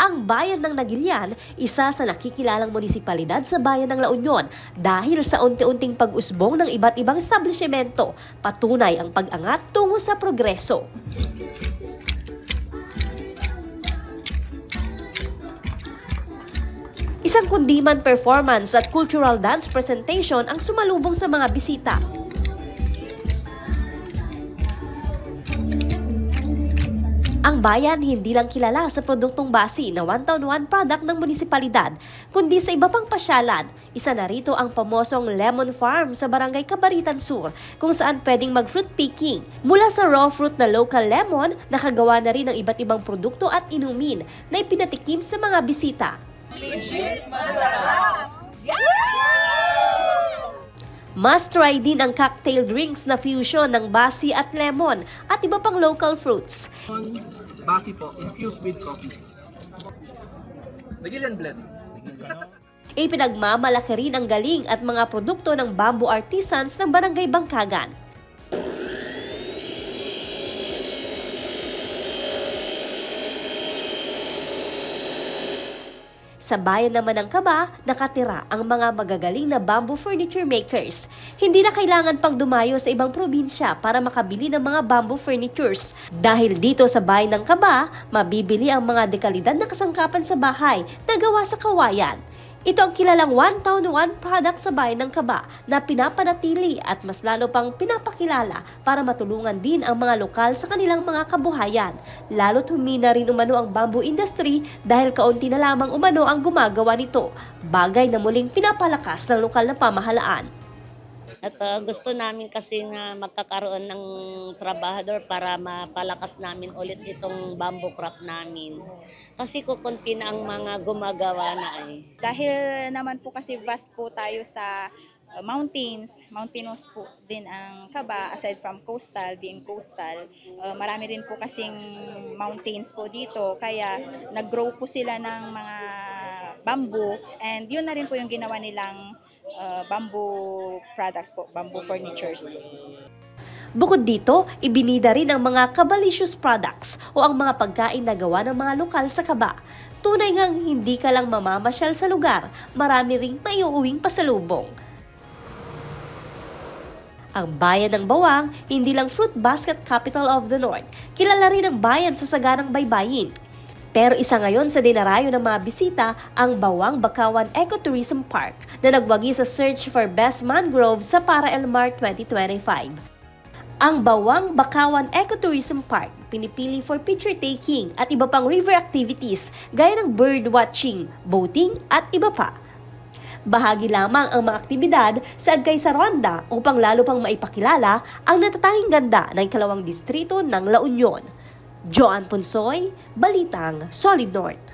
Ang bayan ng Nagilian, isa sa nakikilalang munisipalidad sa bayan ng La Union dahil sa unti-unting pag-usbong ng iba't ibang establishmento, patunay ang pag-angat tungo sa progreso. Isang kundiman performance at cultural dance presentation ang sumalubong sa mga bisita. Ang bayan hindi lang kilala sa produktong basi na one town one product ng munisipalidad, kundi sa iba pang pasyalan. Isa na rito ang pamosong Lemon Farm sa Barangay Cabaritan Sur, kung saan pwedeng mag-fruit picking. Mula sa raw fruit na local lemon, nakagawa na rin ng iba't ibang produkto at inumin na ipinatikim sa mga bisita. Must try din ang cocktail drinks na fusion ng basi at lemon at iba pang local fruits. Basi po, infused with coffee. Nagilian blend. Ipinagmamalaki rin ang galing at mga produkto ng bamboo artisans ng Barangay Bangkagan. Sa bayan naman ng Kaba, nakatira ang mga magagaling na bamboo furniture makers. Hindi na kailangan pang dumayo sa ibang probinsya para makabili ng mga bamboo furnitures. Dahil dito sa bayan ng Kaba, mabibili ang mga dekalidad na kasangkapan sa bahay na gawa sa kawayan. Ito ang kilalang one town one product sa bayan ng Kaba na pinapanatili at mas lalo pang pinapakilala para matulungan din ang mga lokal sa kanilang mga kabuhayan. Lalo't humina rin umano ang bamboo industry dahil kaunti na lamang umano ang gumagawa nito, bagay na muling pinapalakas ng lokal na pamahalaan. At uh, gusto namin kasi na magkakaroon ng trabahador para mapalakas namin ulit itong bamboo crop namin. Kasi kukunti na ang mga gumagawa na eh. Dahil naman po kasi vast po tayo sa uh, mountains, mountainous po din ang Kaba aside from coastal, being coastal. uh, marami rin po kasing mountains po dito kaya nag-grow po sila ng mga bamboo and yun na rin po yung ginawa nilang uh, bamboo products po, bamboo furnitures. Bukod dito, ibinida rin ang mga Cabalicious products o ang mga pagkain na gawa ng mga lokal sa Kaba. Tunay ngang hindi ka lang mamamasyal sa lugar, marami ring maiuuwing pasalubong. Ang bayan ng Bawang, hindi lang fruit basket capital of the North, kilala rin ang bayan sa saganang baybayin. Pero isa ngayon sa dinarayo ng mga bisita ang Bawang Bakawan Ecotourism Park na nagwagi sa search for best mangrove sa Para El Mar 2025. Ang Bawang Bakawan Ecotourism Park pinipili for picture taking at iba pang river activities gaya ng bird watching, boating at iba pa. Bahagi lamang ang mga aktibidad sa Agkay sa Ronda upang lalo pang maipakilala ang natatanging ganda ng kalawang distrito ng La Union. Joan Ponsoy, Balitang Solid North.